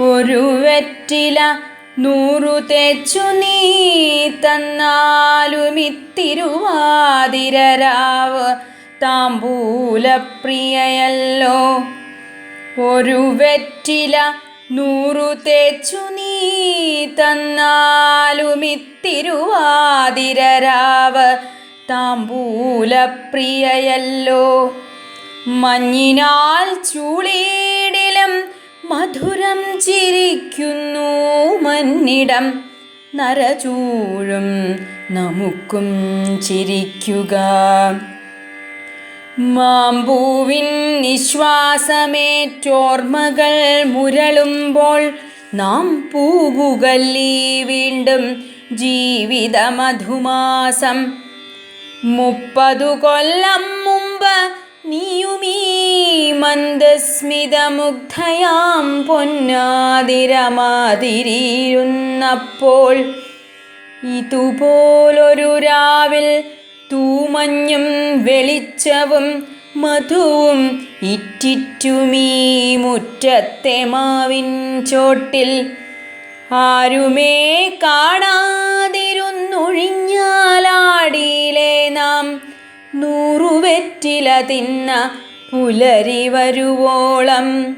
ഒരു വെറ്റില നൂറു തേച്ചു നീ തന്നാലുമിത്തിരുവാതിരരാവ് താമ്പൂലപ്രിയയല്ലോ. ഒരു വെറ്റില നൂറു തേച്ചു നീ തന്നാലുമിത്തിരുവാതിരരാവ് താമ്പൂലപ്രിയയല്ലോ. മഞ്ഞിനാൽ ചൂളിയിടിലും മധുരം ചിരിക്കുന്നു മന്നിടം നരചൂഴും നമുക്കും ചിരിക്കുക. മാമ്പൂവിൻ നിശ്വാസമേറ്റോർമ്മകൾ മുരളുമ്പോൾ നാം പൂവുകല്ലി വീണ്ടും ജീവിത മധുമാസം മുപ്പതു കൊല്ലം മുമ്പ് നീയുമീ മന്ദസ്മിതമുഗ്ധയാം പൊന്നാതിരമാതിരിയിരുന്നപ്പോൾ ഇതുപോലൊരു രാവിൽ തൂമഞ്ഞും വെളിച്ചവും മധുവും ഇറ്റിറ്റുമീ മുറ്റത്തെ മാവിൻ ചോട്ടിൽ. ആരുമേ കാണാതിരുന്നൊഴിഞ്ഞാലാടിയിലെ നാം നൂറുവെറ്റില തിന്ന പുലരി വരുവോളം.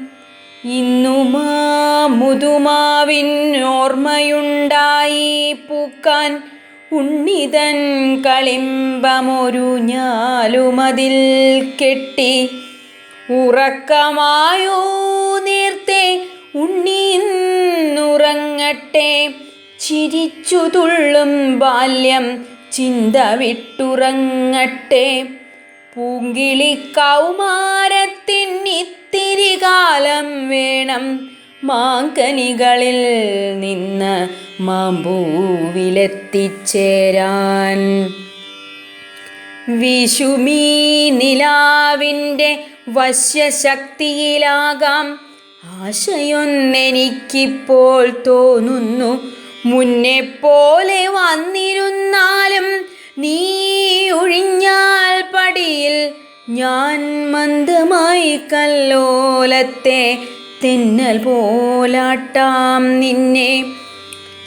ഇന്നുമാ മുതുമാവിൻ ഓർമ്മയുണ്ടായി പൂക്കാൻ ഉണ്ണിതൻ കളിമ്പമൊരു ഞാലുമതിൽ കെട്ടി. ഉറക്കമായോ നേർത്തെ ഉണ്ണിന്നുറങ്ങട്ടെ ചിരിച്ചു തുള്ളും ബാല്യം ചിന്ത വിട്ടുറങ്ങട്ടെ. പൂങ്കിളി കൗമാരത്തിനിത്തിരി കാലം വേണം. മാങ്കനികളിൽ നിന്ന് മാമ്പൂവിലെത്തിച്ചേരാൻ. വിഷുമീ നിലാവിന്റെ വശ്യശക്തിയിലാകാം. ആശയൊന്നെനിക്കിപ്പോൾ തോന്നുന്നു. മുന്നെ പോലെ വന്നിരുന്നാലും നീ ഒഴിഞ്ഞാൽ പടിയിൽ ഞാൻ മന്ദമായി കല്ലോലത്തെ തെന്നൽ പോലാട്ടാം നിന്നെ.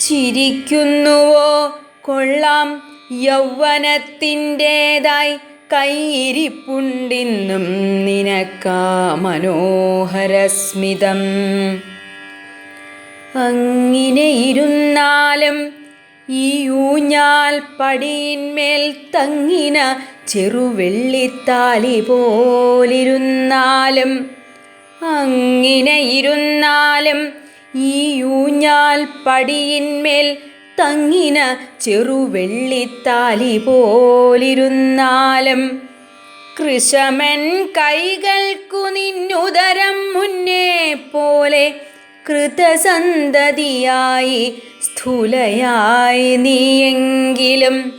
ചിരിക്കുന്നുവോ കൊള്ളാം യൗവനത്തിന്റെതായി കൈയിരിപ്പുണ്ടിന്നും നിനക്കാ മനോഹരസ്മിതം. അങ്ങനെ ഇരുന്നാലും ഈ ഊഞ്ഞാൽ പടിയിന്മേൽ തങ്ങിന ചെറുവെള്ളിത്താലി പോലിരുന്നാലും അങ്ങിനെ ഇരുന്നാലും ഈ ഊഞ്ഞാൽ പടിയിന്മേൽ തങ്ങിന ചെറുവെള്ളിത്താലി പോലിരുന്നാലും കൃഷമൻ കൈകൾക്കു നിന്നുദരം മുന്നേ പോലെ കൃതസന്തതിയായി സ്ഥൂലയായി നീയെങ്കിലും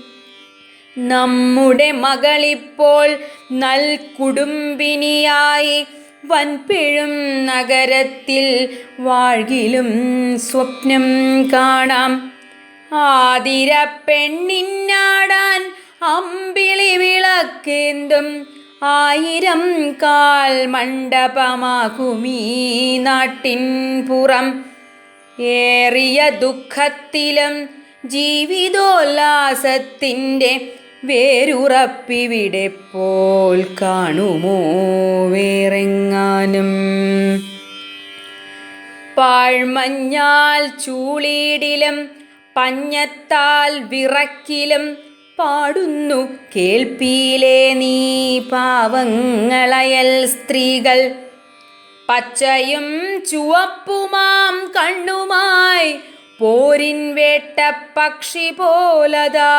നമ്മുടെ മകളിപ്പോൾ നൽ കുടുംബിനിയായി വൻപിഴും നഗരത്തിൽ വാഴ്കിലും സ്വപ്നം കാണാം. ആതിര പെണ്ണിന്നാടാൻ അമ്പിളി വിളക്കേന്തും ആയിരം കാൽ മണ്ഡപമാകുമീ നാട്ടിൻ പുറം. ഏറിയ ദുഃഖത്തിലും ജീവിതോല്ലാസത്തിന്റെ വേരുറപ്പിവിടെ പോൽ കാണുമോ വേറെങ്ങാനും? പാഴ്മഞ്ഞാൽ ചൂളീടിലും പഞ്ഞത്താൽ വിറക്കിലും പാടുന്നു കേൾപ്പിയിലെ നീ പാവങ്ങളയൽ സ്ത്രീകൾ. പച്ചയും ചുവപ്പുമാം കണ്ണുമായി പോരിൻ വേട്ട പക്ഷി പോലതാ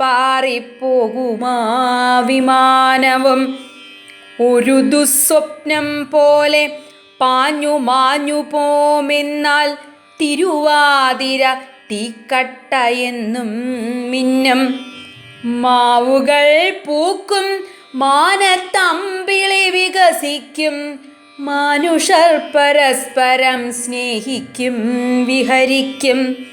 പാറിപ്പോകുമാ വിമാനവും. ഒരു ദുസ്വപ്നം പോലെ പാഞ്ഞു മാഞ്ഞു പോമെന്നാൽ തിരുവാതിര തീക്കട്ട എന്നും മിന്നം. മാവുകൾ പൂക്കും മാനത്തമ്പിളി വികസിക്കും. മാനുഷർ പരസ്പരം സ്നേഹിക്കും വിഹരിക്കും.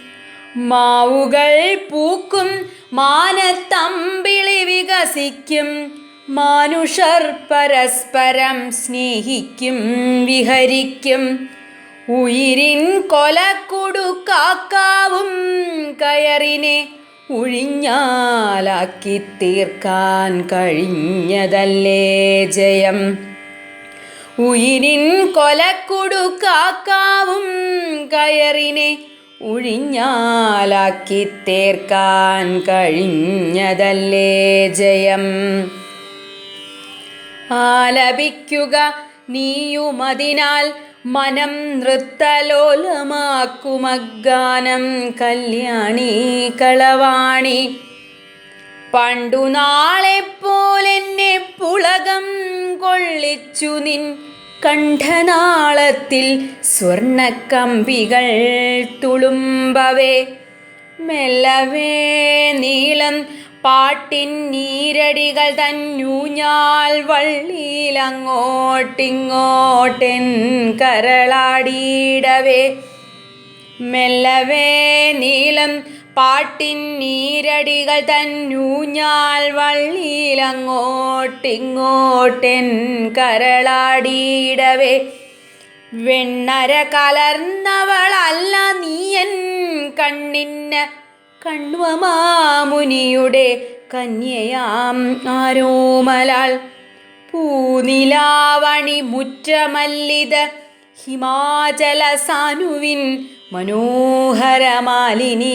മാവുകൾ പൂക്കും മാനത്തമ്പിളി വികസിക്കും. മാനുഷർ പരസ്പരം സ്നേഹിക്കും വിഹരിക്കും. ഉയിരിൻ കൊലക്കുടുക്കാക്കാവും കയറിനെ ഉഴിഞ്ഞാലാക്കി തീർക്കാൻ കഴിഞ്ഞതല്ലേ ജയം. ഉയിരിൻ കൊലക്കുടുക്കാക്കാവും കയറിനെ ഉഴിഞ്ഞാലാക്കി തേർക്കാൻ കഴിഞ്ഞതല്ലേ ജയം. ആലപിക്കുക നീയുമതിനാൽ മനം നൃത്തലോലമാക്കുമഗാനം കല്യാണി കളവാണി. പണ്ടു നാളെ പോലെന്നെ പുളകം കൊള്ളിച്ചു നിൻ കണ്ഠനാളത്തിൽ സ്വർണക്കമ്പികൾ തുളുമ്പവേ. മെല്ലവേ നീളം പാട്ടിൻ നീരടികൾ തന്നൂഞ്ഞാൽ വള്ളിയിലങ്ങോട്ടിങ്ങോട്ടെൻ കരളാടിയിടവേ. മെല്ലവേ നീളം പാട്ടിൻ നീരടികൾ തന്നൂഞ്ഞാൽ വള്ളിയിലങ്ങോട്ടിങ്ങോട്ടെൻ കരളാടിയിടവേ. വെണ്ണര കലർന്നവളല്ല നീയൻ കണ്ണിന് കണ്വമാമുനിയുടെ കന്യയാം ആരോമലാൾ പൂനിലാവണി മുറ്റമല്ലിത് ഹിമാചല സാനുവിൻ മനോഹരമാലിനീ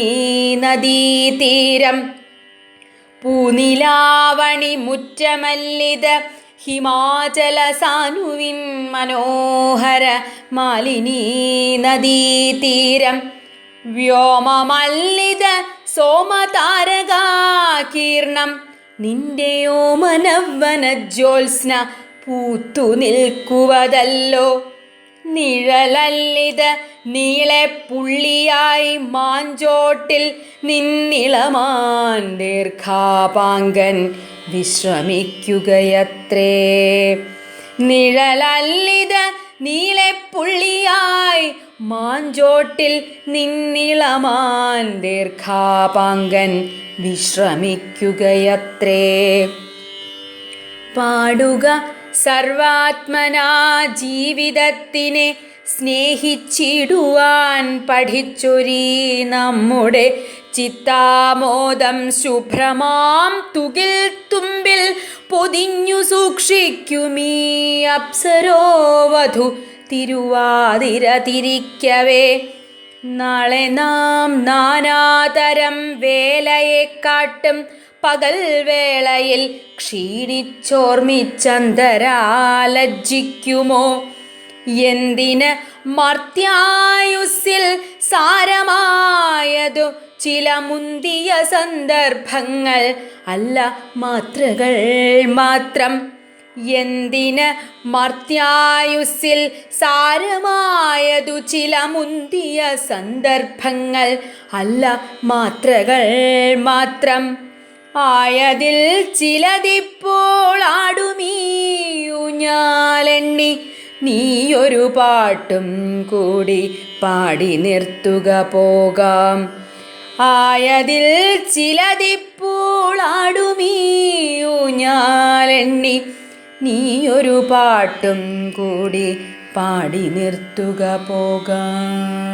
നദീതീരം. പൂനിലാവണി മുറ്റമല്ലിത ഹിമാചല സാനുവിൻ മനോഹര മാലിനീ നദീതീരം. വ്യോമമല്ലിത സോമതാരകാകീർണം നിന്റെയോ മനവനജ്യോത്സ്ന പൂത്തു നിൽക്കുവതല്ലോ നിഴലല്ലിത് നീളെ പുള്ളിയായി മാഞ്ചോട്ടിൽ നിന്നിളമാൻ ദീർഘാപാങ്കൻ വിശ്രമിക്കുകയത്രേ. നിഴലല്ലിത് നീളെ പുള്ളിയായി മാഞ്ചോട്ടിൽ നിന്നിളമാൻ ദീർഘാപാങ്കൻ വിശ്രമിക്കുകയത്രേ. പാടുക സർവാത്മനാ ജീവിതത്തിനെ സ്നേഹിച്ചിടുവാൻ പഠിച്ചൊരീ നമ്മുടെ ചിത്താമോദം ശുഭ്രമാം തുകിൽ തുമ്പിൽ പൊതിഞ്ഞു സൂക്ഷിക്കുമീ അപ്സരോവധു തിരുവാതിര തിരിക്കവേ. നാളെ നാം നാനാതരം വേലയെ കാട്ടും പകൽ വേളയിൽ ക്ഷീണിച്ചോർമിച്ചന്തരാലജ്ജിക്കുമോ? എന്തിന് മർത്യായുസിൽ സാരമായതു ചില മുന്തിയ സന്ദർഭങ്ങൾ അല്ല മാത്രകൾ മാത്രം. എന്തിന് മർത്യായുസിൽ സാരമായതു ചില മുന്തിയ സന്ദർഭങ്ങൾ അല്ല മാത്രകൾ മാത്രം. ആയതിൽ ചിലതിപ്പോൾ ആടുമീയുഞ്ഞാലെണ്ണി നീയൊരു പാട്ടും കൂടി പാടി നിർത്തുക പോകാം. ആയതിൽ ചിലതിപ്പോൾ ആടുമീയുഞ്ഞാലെണ്ണി നീയൊരു പാട്ടും കൂടി പാടി നിർത്തുക പോകാം.